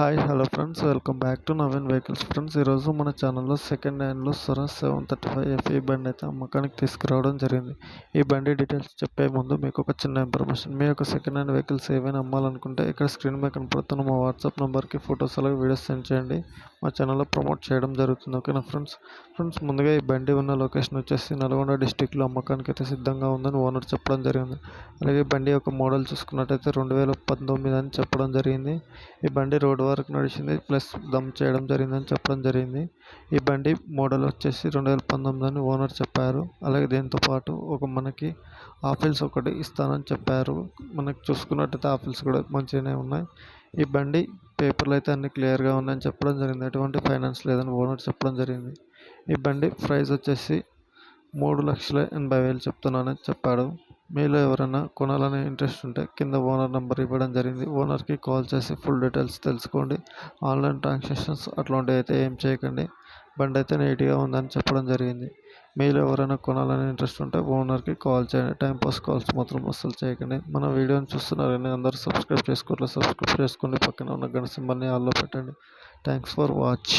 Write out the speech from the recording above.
Hi hello friends. Welcome back to Naveen vehicles. Friends ఈరోజు మన ఛానల్లో సెకండ్ హ్యాండ్లో Swaraj seven thirty five FE బండి అయితే అమ్మకానికి తీసుకురావడం జరిగింది. ఈ బండి డీటెయిల్స్ చెప్పే ముందు మీకు ఒక చిన్న ఇన్ఫర్మేషన్ మీ యొక్క సెకండ్ హ్యాండ్ వెహికల్స్ ఏవైనా అమ్మాలనుకుంటే ఇక్కడ స్క్రీన్ మీద కనపడుతున్న మా వాట్సాప్ నెంబర్కి ఫొటోస్ అలాగే వీడియోస్ సెండ్ చేయండి. మా ఛానల్లో ప్రమోట్ చేయడం జరుగుతుంది ఓకేనా ఫ్రెండ్స్ ఫ్రెండ్స్ ముందుగా ఈ బండి ఉన్న లొకేషన్ వచ్చేసి నల్గొండ డిస్టిక్లో అమ్మకానికి అయితే సిద్ధంగా ఉందని ఓనర్ చెప్పడం జరిగింది. అలాగే బండి యొక్క మోడల్ చూసుకున్నట్టయితే రెండు వేల పంతొమ్మిది అని చెప్పడం జరిగింది. ఈ బండి రోడ్ వరకు నడిచింది ప్లస్ దమ్ చేయడం జరిగిందని చెప్పడం జరిగింది. ఈ బండి మోడల్ వచ్చేసి రెండు వేల పంతొమ్మిది అని ఓనర్ చెప్పారు. అలాగే దీంతో పాటు ఒక మనకి ఆపిల్స్ ఒకటి ఇస్తానని చెప్పారు. మనకి చూసుకున్నట్టయితే ఆపిల్స్ కూడా మంచిగానే ఉన్నాయి. ఈ బండి పేపర్లు అయితే అన్ని క్లియర్గా ఉన్నాయని చెప్పడం జరిగింది. ఎటువంటి ఫైనాన్స్ లేదని ఓనర్ చెప్పడం జరిగింది. ఈ బండి ప్రైస్ వచ్చేసి మూడు లక్షల ఎనభై వేలు చెప్తున్నానని చెప్పాడు. మీలో ఎవరైనా కొనాలని ఇంట్రెస్ట్ ఉంటే కింద ఓనర్ నెంబర్ ఇవ్వడం జరిగింది. ఓనర్కి కాల్ చేసి ఫుల్ డీటెయిల్స్ తెలుసుకోండి. ఆన్లైన్ ట్రాన్సాక్షన్స్ అట్లాంటివి అయితే ఏం చేయకండి. బండి అయితే నీట్గా ఉందని చెప్పడం జరిగింది. మీలో ఎవరైనా కొనాలని ఇంట్రెస్ట్ ఉంటే ఓనర్కి కాల్ చేయండి. టైంపాస్ కాల్స్ మాత్రం అస్సలు చేయకండి. మన వీడియోని చూస్తున్నారని అందరూ సబ్స్క్రైబ్ చేసుకోవట్లేదు సబ్స్క్రైబ్ చేసుకోండి పక్కన ఉన్న గణ సింబల్ని ఆల్లో పెట్టండి. Thanks for watch